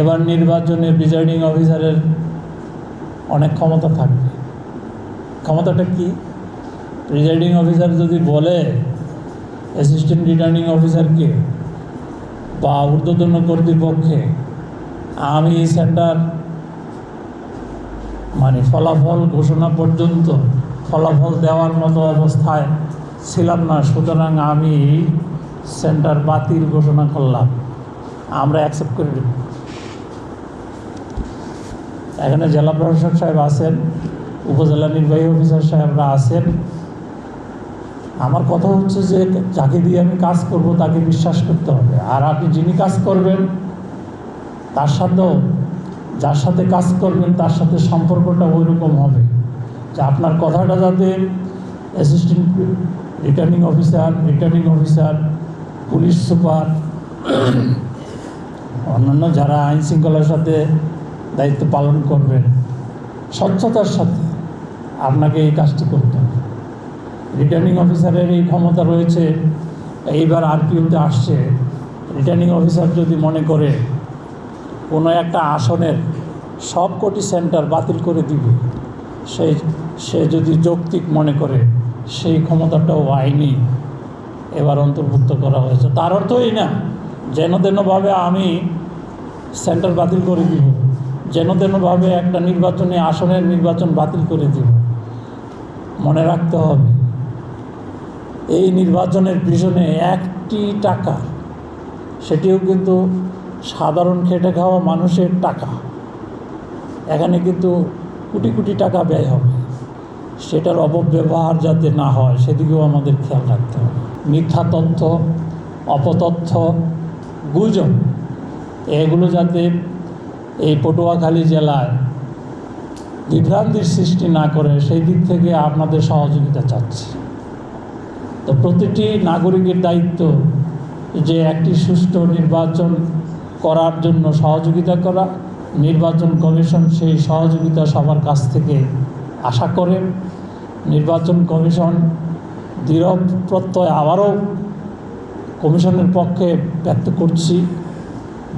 এবার নির্বাচনে প্রিজাইডিং অফিসারের অনেক ক্ষমতা থাকবে। ক্ষমতাটা কি? প্রিজাইডিং অফিসার যদি বলে অ্যাসিস্ট্যান্ট রিটার্নিং অফিসারকে বা ঊর্ধ্বতন কর্তৃপক্ষে, আমি এই সেন্টার মানে ফলাফল ঘোষণা পর্যন্ত ফলাফল দেওয়ার মতো অবস্থায় ছিলাম না, সুতরাং আমি সেন্টার বাতিল ঘোষণা করলাম। আমরা অ্যাকসেপ্ট করে নেব। এখানে জেলা প্রশাসক সাহেব আছেন, উপজেলা নির্বাহী অফিসার সাহেবরা আছেন। আমার কথা হচ্ছে যে যাকে দিয়ে আমি কাজ করব, তাকে বিশ্বাস করতে হবে। আর আপনি যিনি কাজ করবেন, তার সাথেও, যার সাথে কাজ করবেন, তার সাথে সম্পর্কটা ওই রকম হবে। যে আপনার কথাটা যাতে assistant returning officer returning officer police super, অন্যান্য যারা আইন শৃঙ্খলার সাথে দায়িত্ব পালন করবেন স্বচ্ছতার সাথে। আপনাকে এই কাজটি করতে হবে। রিটার্নিং অফিসারের এই ক্ষমতা রয়েছে। এইবার আরপিওতে আসছে। রিটার্নিং অফিসার যদি মনে করে, কোনো একটা আসনের সব কোটি সেন্টার বাতিল করে দিবে সেই সে যদি যৌক্তিক মনে করে, সেই ক্ষমতাটাও আইনি এবার অন্তর্ভুক্ত করা হয়েছে। তার অর্থ এই না, যেন তেনভাবে আমি সেন্টার বাতিল করে দিব। যেন তেনভাবে একটা নির্বাচনে আসনের নির্বাচন বাতিল করে দিব। মনে রাখতে হবে, এই নির্বাচনের পিছনে একটি টাকা, সেটিও কিন্তু সাধারণ খেটে খাওয়া মানুষের টাকা। এখানে কিন্তু কোটি কোটি টাকা ব্যয় হবে। সেটার অপব্যবহার যাতে না হয়, সেদিকেও আমাদের খেয়াল রাখতে হবে। মিথ্যা তথ্য, অপতথ্য, গুজব, এগুলো যাতে এই পটুয়াখালী জেলায় বিভ্রান্তির সৃষ্টি না করে সেই দিক থেকে আপনাদের সহযোগিতা চাচ্ছি। তো প্রতিটি নাগরিকের দায়িত্ব যে একটি সুষ্ঠু নির্বাচন করার জন্য সহযোগিতা করা, নির্বাচন কমিশন সেই সহযোগিতা সবার কাছ থেকে আশা করে, নির্বাচন কমিশন দৃঢ় প্রত্যয় আবারও কমিশনের পক্ষে ব্যক্ত করছি।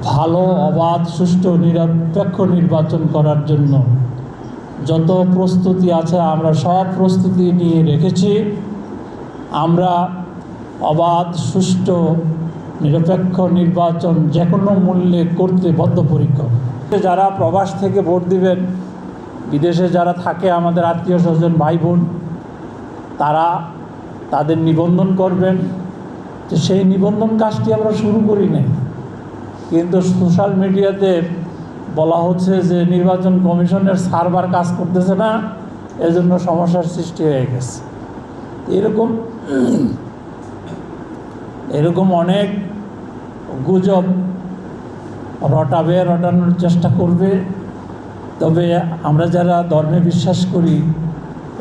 ভালো, অবাধ, সুষ্ঠু, নিরপেক্ষ নির্বাচন করার জন্য যত প্রস্তুতি আছে, আমরা সব প্রস্তুতি নিয়ে রেখেছি। আমরা অবাধ, সুষ্ঠু, নিরপেক্ষ নির্বাচন যে কোনো মূল্যে করতে বদ্ধপরিকর। যারা প্রবাস থেকে ভোট দিবেন, বিদেশে যারা থাকে আমাদের আত্মীয় স্বজন, ভাই বোন, তারা তাদের নিবন্ধন করবেন। সেই নিবন্ধন কাজটি আমরা শুরু করি নাই। কিন্তু সোশ্যাল মিডিয়াতে বলা হচ্ছে যে নির্বাচন কমিশনের সার্ভার কাজ করতেছে না, এজন্য সমস্যার সৃষ্টি হয়ে গেছে। এরকম এরকম অনেক গুজব রটাবে, রটানোর চেষ্টা করবে। তবে আমরা যারা ধর্মে বিশ্বাস করি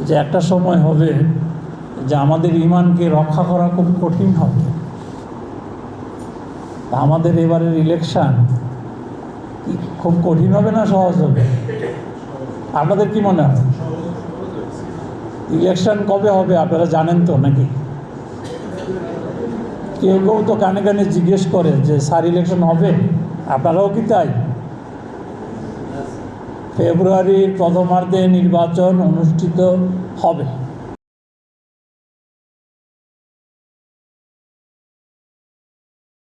যে একটা সময় হবে যে আমাদের ইমানকে রক্ষা করা খুব কঠিন হবে। আমাদের এবারের ইলেকশান খুব কঠিন হবে না সহজ হবে? আপনাদের কি মনে হয়? ইলেকশন কবে হবে আপনারা জানেন তো নাকি? কেউ কেউ তো কানে কানে জিজ্ঞেস করে যে স্যার ইলেকশন হবে, আপনারাও কি তাই? ফেব্রুয়ারির প্রথমার্ধে নির্বাচন অনুষ্ঠিত হবে।